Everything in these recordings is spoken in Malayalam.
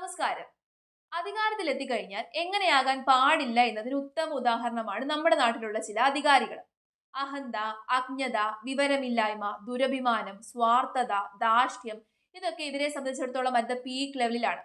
നമസ്കാരം. അധികാരത്തിൽ എത്തിക്കഴിഞ്ഞാൽ എങ്ങനെയാകാൻ പാടില്ല എന്നതിന് ഉത്തമ ഉദാഹരണമാണ് നമ്മുടെ നാട്ടിലുള്ള ചില അധികാരികൾ. അഹന്ത അജ്ഞത വിവരമില്ലായ്മ ദുരഭിമാനം സ്വാർത്ഥത ധാർഷ്ട്യം ഇതൊക്കെ ഇവരെ സംബന്ധിച്ചിടത്തോളം ദ പീക്ക് ലെവലിലാണ്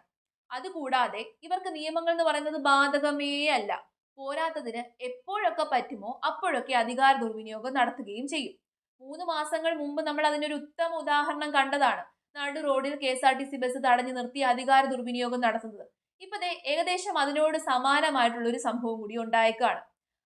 അതുകൂടാതെ ഇവർക്ക് നിയമങ്ങൾ എന്ന് പറയുന്നത് ബാധകമേ അല്ല. പോരാത്തതിന് എപ്പോഴൊക്കെ പറ്റുമോ അപ്പോഴൊക്കെ അധികാര ദുർവിനിയോഗം നടത്തുകയും ചെയ്യും. മൂന്ന് മാസങ്ങൾ മുമ്പ് നമ്മൾ അതിനൊരു ഉത്തമ ഉദാഹരണം കണ്ടതാണ്. നടു റോഡിൽ K S R T C bus തടഞ്ഞു നിർത്തി അധികാര ദുർവിനിയോഗം നടത്തുന്നത്. ഇപ്പൊ ഏകദേശം അതിനോട് സമാനമായിട്ടുള്ള ഒരു സംഭവം കൂടി ഉണ്ടായേക്കാണ്.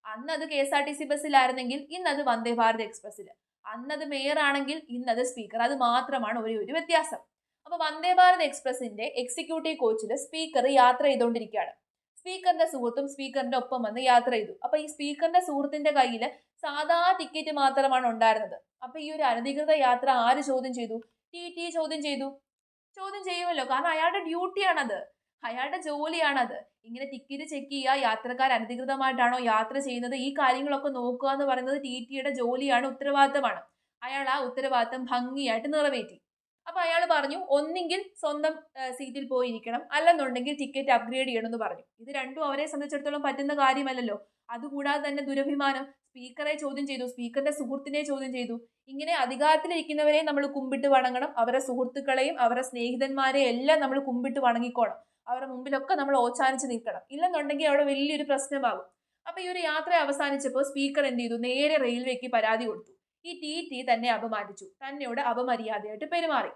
അന്ന് അത് K S R T C ബസ്സിലായിരുന്നെങ്കിൽ ഇന്ന് അത് വന്ദേ ഭാരത് എക്സ്പ്രസ്സിൽ. അന്നത് മേയർ ആണെങ്കിൽ ഇന്നത് സ്പീക്കർ അത് മാത്രമാണ് ഒരേ ഒരു വ്യത്യാസം. അപ്പൊ വന്ദേ ഭാരത് എക്സ്പ്രസിന്റെ എക്സിക്യൂട്ടീവ് കോച്ചിൽ സ്പീക്കർ യാത്ര ചെയ്തുകൊണ്ടിരിക്കുകയാണ് സ്പീക്കറിന്റെ സുഹൃത്തും സ്പീക്കറിന്റെ ഒപ്പം വന്ന് യാത്ര ചെയ്തു. അപ്പൊ ഈ സ്പീക്കറിന്റെ സുഹൃത്തിന്റെ കയ്യിൽ സാധാ ടിക്കറ്റ് മാത്രമാണ് ഉണ്ടായിരുന്നത്. അപ്പൊ ഈ ഒരു അനധികൃത യാത്ര ആര് ചോദ്യം ചെയ്തു? ടി ടി ചോദ്യം ചെയ്തു. ചോദ്യം ചെയ്യുമല്ലോ. കാരണം അയാളുടെ ഡ്യൂട്ടിയാണത് അയാളുടെ ജോലിയാണത്. ഇങ്ങനെ ടിക്കറ്റ് ചെക്ക് ചെയ്യുക യാത്രക്കാർ അനധികൃതമായിട്ടാണോ യാത്ര ചെയ്യുന്നത് ഈ കാര്യങ്ങളൊക്കെ നോക്കുക എന്ന് പറയുന്നത് ടി ടിയുടെ ജോലിയാണ് ഉത്തരവാദിത്തമാണ്. അയാൾ ആ ഉത്തരവാദിത്തം ഭംഗിയായിട്ട് നിറവേറ്റി. അപ്പൊ അയാൾ പറഞ്ഞു ഒന്നെങ്കിൽ സ്വന്തം സീറ്റിൽ പോയിരിക്കണം. അല്ലെന്നുണ്ടെങ്കിൽ ടിക്കറ്റ് അപ്ഗ്രേഡ് ചെയ്യണം എന്ന് പറഞ്ഞു. ഇത് രണ്ടും അവരെ സംബന്ധിച്ചിടത്തോളം പറ്റുന്ന കാര്യമല്ലല്ലോ. അതുകൂടാതെ തന്നെ ദുരഭിമാനം. സ്പീക്കറെ ചോദ്യം ചെയ്തു സ്പീക്കറിന്റെ സുഹൃത്തിനെ ചോദ്യം ചെയ്തു. ഇങ്ങനെ അധികാരത്തിലിരിക്കുന്നവരെ നമ്മൾ കുമ്പിട്ട് വണങ്ങണം. അവരുടെ സുഹൃത്തുക്കളെയും അവരുടെ സ്നേഹിതന്മാരെയും എല്ലാം നമ്മൾ കുമ്പിട്ട് വണങ്ങിക്കോണം. അവരുടെ മുമ്പിലൊക്കെ നമ്മൾ ഓച്ചാനിച്ച് നിൽക്കണം. ഇല്ലെന്നുണ്ടെങ്കിൽ അവിടെ വലിയൊരു പ്രശ്നമാകും. അപ്പൊ ഈ ഒരു യാത്ര അവസാനിച്ചപ്പോൾ സ്പീക്കർ എന്ത് ചെയ്തു? നേരെ റെയിൽവേക്ക് പരാതി കൊടുത്തു. ഈ ടി ടി തന്നെ അപമാനിച്ചു. തന്നോട് അപമര്യാദയായിട്ട് പെരുമാറി.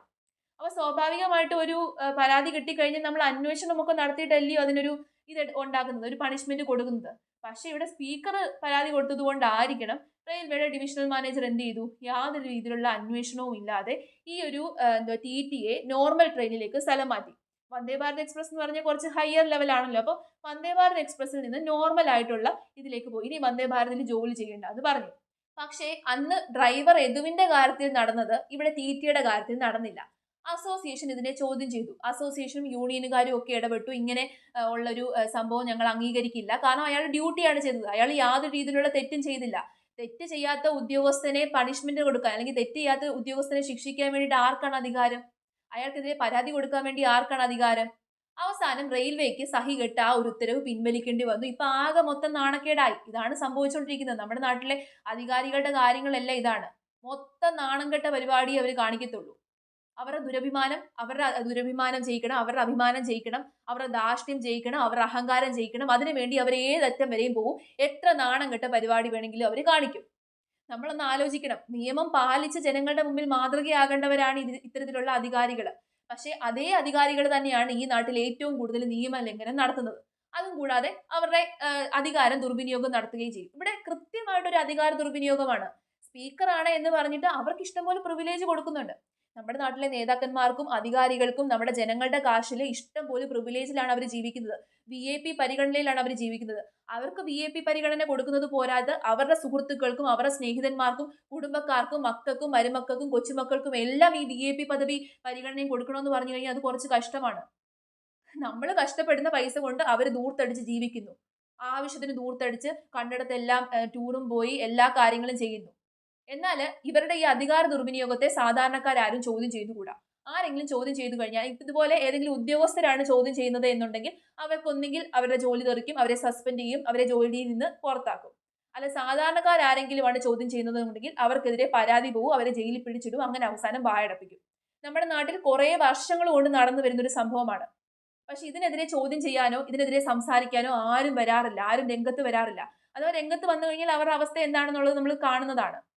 അപ്പൊ സ്വാഭാവികമായിട്ട് ഒരു പരാതി കിട്ടിക്കഴിഞ്ഞാൽ നമ്മൾ അന്വേഷണമൊക്കെ നടത്തിയിട്ടല്ലയോ അതിനൊരു ഇത് ഉണ്ടാക്കുന്നത് ഒരു പണിഷ്മെന്റ് കൊടുക്കുന്നത്? പക്ഷെ ഇവിടെ സ്പീക്കർ പരാതി കൊടുത്തത് കൊണ്ടായിരിക്കണം റെയിൽവേയുടെ ഡിവിഷണൽ മാനേജർ എന്ത് ചെയ്തു? യാതൊരു രീതിയിലുള്ള അന്വേഷണവും ഇല്ലാതെ ഈ ഒരു എന്താ ടി ടിയെ നോർമൽ ട്രെയിനിലേക്ക് സ്ഥലം മാറ്റി. വന്ദേ ഭാരത് എക്സ്പ്രസ് എന്ന് പറഞ്ഞാൽ കുറച്ച് ഹയർ ലെവലാണല്ലോ അപ്പോൾ വന്ദേ ഭാരത് എക്സ്പ്രസ്സിൽ നിന്ന് നോർമൽ ആയിട്ടുള്ള ഇതിലേക്ക് പോയി. ഇനി വന്ദേ ഭാരതിൽ ജോലി ചെയ്യേണ്ട എന്ന് പറഞ്ഞു. പക്ഷേ അന്ന് ഡ്രൈവർ എതുവിന്റെ കാര്യത്തിൽ നടന്നത് ഇവിടെ ടി ടിയുടെ കാര്യത്തിൽ നടന്നില്ല. അസോസിയേഷൻ ഇതിനെ ചോദ്യം ചെയ്തു. അസോസിയേഷനും യൂണിയനുകാരും ഒക്കെ ഇടപെട്ടു. ഇങ്ങനെ ഉള്ളൊരു സംഭവം ഞങ്ങൾ അംഗീകരിക്കില്ല. കാരണം അയാൾ ഡ്യൂട്ടിയാണ് ചെയ്തത്. അയാൾ യാതൊരു രീതിയിലുള്ള തെറ്റും ചെയ്തില്ല. തെറ്റ് ചെയ്യാത്ത ഉദ്യോഗസ്ഥനെ പണിഷ്മെന്റ് കൊടുക്കാൻ അല്ലെങ്കിൽ തെറ്റ് ചെയ്യാത്ത ഉദ്യോഗസ്ഥനെ ശിക്ഷിക്കാൻ വേണ്ടിയിട്ട് ആർക്കാണ് അധികാരം? അയാൾക്കെതിരെ പരാതി കൊടുക്കാൻ വേണ്ടി ആർക്കാണ് അധികാരം? അവസാനം റെയിൽവേക്ക് സഹി കെട്ട് ആ ഒരു ഉത്തരവ് പിൻവലിക്കേണ്ടി വന്നു. ഇപ്പൊ ആകെ മൊത്തം നാണക്കേടായി. ഇതാണ് സംഭവിച്ചുകൊണ്ടിരിക്കുന്നത് നമ്മുടെ നാട്ടിലെ അധികാരികളുടെ കാര്യങ്ങളെല്ലാം ഇതാണ്. മൊത്തം നാണം കെട്ട പരിപാടി അവർ കാണിക്കത്തുള്ളൂ. അവരുടെ ദുരഭിമാനം അവരുടെ ദുരഭിമാനം ജയിക്കണം അവരുടെ അഭിമാനം ജയിക്കണം അവരുടെ ധാർഷ്ട്യം ജയിക്കണം അവരുടെ അഹങ്കാരം ജയിക്കണം. അതിനുവേണ്ടി അവർ ഏതറ്റം വരെയും പോകും എത്ര നാണം കെട്ട പരിപാടി വേണമെങ്കിലും അവർ കാണിക്കും. നമ്മളൊന്ന് ആലോചിക്കണം. നിയമം പാലിച്ച ജനങ്ങളുടെ മുമ്പിൽ മാതൃകയാകേണ്ടവരാണ് ഇത് ഇത്തരത്തിലുള്ള അധികാരികൾ പക്ഷേ അതേ അധികാരികൾ തന്നെയാണ് ഈ നാട്ടിൽ ഏറ്റവും കൂടുതൽ നിയമലംഘനം നടത്തുന്നത്. അതും കൂടാതെ അവരുടെ അധികാരം ദുർവിനിയോഗം നടത്തുകയും ചെയ്യും. ഇവിടെ കൃത്യമായിട്ടൊരു അധികാര ദുർവിനിയോഗമാണ്. സ്പീക്കറാണ് എന്ന് പറഞ്ഞിട്ട് അവർക്ക് ഇഷ്ടംപോലെ പ്രിവിലേജ് കൊടുക്കുന്നുണ്ട്. നമ്മുടെ നാട്ടിലെ നേതാക്കന്മാർക്കും അധികാരികൾക്കും നമ്മുടെ ജനങ്ങളുടെ കാശിൽ ഇഷ്ടം പോലെ പ്രിവിലേജിലാണ് അവർ ജീവിക്കുന്നത്. വി എ പി പരിഗണനയിലാണ് അവർ ജീവിക്കുന്നത്. അവർക്ക് വി എ പി പരിഗണന കൊടുക്കുന്നത് പോരാതെ അവരുടെ സുഹൃത്തുക്കൾക്കും അവരുടെ സ്നേഹിതന്മാർക്കും കുടുംബക്കാർക്കും മക്കൾക്കും മരുമക്കൾക്കും കൊച്ചുമക്കൾക്കും എല്ലാം ഈ വി എ പി പദവി പരിഗണനയും കൊടുക്കണമെന്ന് പറഞ്ഞു കഴിഞ്ഞാൽ അത് കുറച്ച് കഷ്ടമാണ്. നമ്മൾ കഷ്ടപ്പെടുന്ന പൈസ കൊണ്ട് അവർ ദൂർത്തടിച്ച് ജീവിക്കുന്നു. ആവശ്യത്തിന് ദൂർത്തടിച്ച് കണ്ടിടത്തെല്ലാം ടൂറും പോയി എല്ലാ കാര്യങ്ങളും ചെയ്യുന്നു. എന്നാൽ ഇവരുടെ ഈ അധികാര ദുർവിനിയോഗത്തെ സാധാരണക്കാരും ചോദ്യം ചെയ്തുകൂടാ. ആരെങ്കിലും ചോദ്യം ചെയ്തു കഴിഞ്ഞാൽ ഇതുപോലെ ഏതെങ്കിലും ഉദ്യോഗസ്ഥരാണ് ചോദ്യം ചെയ്യുന്നത് എന്നുണ്ടെങ്കിൽ അവർക്കൊന്നെങ്കിൽ അവരുടെ ജോലി തെറിക്കും അവരെ സസ്പെൻഡ് ചെയ്യും അവരെ ജോലിയിൽ നിന്ന് പുറത്താക്കും. അല്ല സാധാരണക്കാരെങ്കിലുമാണ് ചോദ്യം ചെയ്യുന്നത് എന്നുണ്ടെങ്കിൽ അവർക്കെതിരെ പരാതി പോകും അവരെ ജയിലിൽ പിടിച്ചിടും അങ്ങനെ അവസാനം വായടപ്പിക്കും. നമ്മുടെ നാട്ടിൽ കുറേ വർഷങ്ങൾ കൊണ്ട് നടന്നു വരുന്നൊരു സംഭവമാണ്. പക്ഷെ ഇതിനെതിരെ ചോദ്യം ചെയ്യാനോ ഇതിനെതിരെ സംസാരിക്കാനോ ആരും വരാറില്ല ആരും രംഗത്ത് വരാറില്ല. അഥവാ രംഗത്ത് വന്നു കഴിഞ്ഞാൽ അവരുടെ അവസ്ഥ എന്താണെന്നുള്ളത് നമ്മൾ കാണുന്നതാണ്.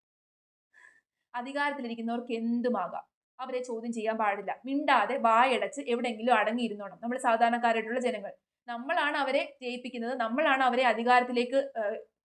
അധികാരത്തിലിരിക്കുന്നവർക്ക് എന്തുമാകാം അവരെ ചോദ്യം ചെയ്യാൻ പാടില്ല. മിണ്ടാതെ വായടച്ച് എവിടെയെങ്കിലും അടങ്ങിയിരുന്നോണം. നമ്മൾ സാധാരണക്കാരായിട്ടുള്ള ജനങ്ങൾ. നമ്മളാണ് അവരെ ജയിപ്പിക്കുന്നത്. നമ്മളാണ് അവരെ അധികാരത്തിലേക്ക്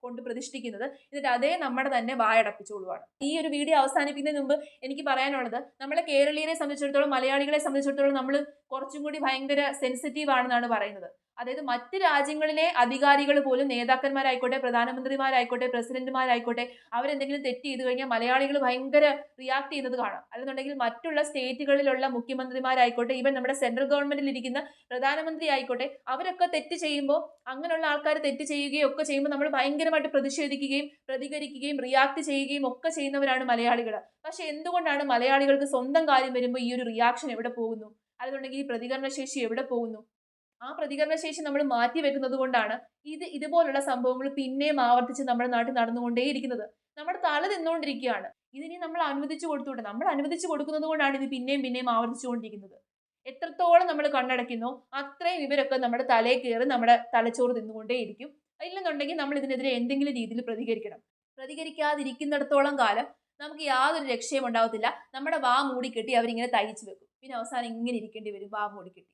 കൊണ്ട് പ്രതിഷ്ഠിക്കുന്നത്. എന്നിട്ട് അതേ നമ്മുടെ തന്നെ വായടപ്പിച്ചോളുവാണ് ഈ ഒരു വീഡിയോ അവസാനിപ്പിക്കുന്നതിന് മുമ്പ് എനിക്ക് പറയാനുള്ളത് നമ്മളെ കേരളീയരെ സംബന്ധിച്ചിടത്തോളം മലയാളികളെ സംബന്ധിച്ചിടത്തോളം നമ്മൾ കുറച്ചും കൂടി ഭയങ്കര സെൻസിറ്റീവ് ആണെന്നാണ് പറയുന്നത്. അതായത് മറ്റ് രാജ്യങ്ങളിലെ അധികാരികൾ പോലും നേതാക്കന്മാരായിക്കോട്ടെ പ്രധാനമന്ത്രിമാരായിക്കോട്ടെ പ്രസിഡന്റുമാരായിക്കോട്ടെ അവരെന്തെങ്കിലും തെറ്റ് ചെയ്തു കഴിഞ്ഞാൽ മലയാളികൾ ഭയങ്കര റിയാക്ട് ചെയ്യുന്നത് കാണാം. അല്ലെന്നുണ്ടെങ്കിൽ മറ്റുള്ള സ്റ്റേറ്റുകളിലുള്ള മുഖ്യമന്ത്രിമാരായിക്കോട്ടെ ഈവൻ നമ്മുടെ സെൻട്രൽ ഗവൺമെന്റിൽ ഇരിക്കുന്ന പ്രധാനമന്ത്രി ആയിക്കോട്ടെ അവരൊക്കെ തെറ്റ് ചെയ്യുമ്പോൾ അങ്ങനെയുള്ള ആൾക്കാർ തെറ്റ് ചെയ്യുകയും ഒക്കെ ചെയ്യുമ്പോൾ നമ്മൾ ഭയങ്കരമായിട്ട് പ്രതിഷേധിക്കുകയും പ്രതികരിക്കുകയും റിയാക്ട് ചെയ്യുകയും ഒക്കെ ചെയ്യുന്നവരാണ് മലയാളികൾ. പക്ഷെ എന്തുകൊണ്ടാണ് മലയാളികൾക്ക് സ്വന്തം കാര്യം വരുമ്പോൾ ഈ ഒരു റിയാക്ഷൻ എവിടെ പോകുന്നു? അതുകൊണ്ടെങ്കിൽ ഈ പ്രതികരണ ശേഷി എവിടെ പോകുന്നു? ആ പ്രതികരണ ശേഷി നമ്മൾ മാറ്റി വെക്കുന്നത് കൊണ്ടാണ് ഇത് ഇതുപോലുള്ള സംഭവങ്ങൾ പിന്നെയും ആവർത്തിച്ച് നമ്മുടെ നാട്ടിൽ നടന്നുകൊണ്ടേയിരിക്കുന്നത്. നമ്മുടെ തല നിന്നുകൊണ്ടിരിക്കുകയാണ്. ഇതിനി നമ്മൾ അനുവദിച്ചു കൊടുത്തുകൊണ്ട് നമ്മൾ അനുവദിച്ചു കൊടുക്കുന്നത് കൊണ്ടാണ് ഇത് പിന്നെയും പിന്നെയും ആവർത്തിച്ചുകൊണ്ടിരിക്കുന്നത്. എത്രത്തോളം നമ്മൾ കണ്ണടയ്ക്കുന്നു അത്രയും ഇവരൊക്കെ നമ്മുടെ തലയിൽ കയറി നമ്മുടെ തലച്ചോറ് നിന്നുകൊണ്ടേയിരിക്കും. ഇല്ലെന്നുണ്ടെങ്കിൽ നമ്മൾ ഇതിനെതിരെ എന്തെങ്കിലും രീതിയിൽ പ്രതികരിക്കണം. പ്രതികരിക്കാതിരിക്കുന്നിടത്തോളം കാലം നമുക്ക് യാതൊരു രക്ഷയും ഉണ്ടാവത്തില്ല. നമ്മുടെ വാ മൂടിക്കെട്ടി അവരിങ്ങനെ തയ്ച്ചു വെക്കും. പിന്നെ അവസാനം ഇങ്ങനെ ഇരിക്കേണ്ടി വരും വാ മൂടിക്കെട്ടി.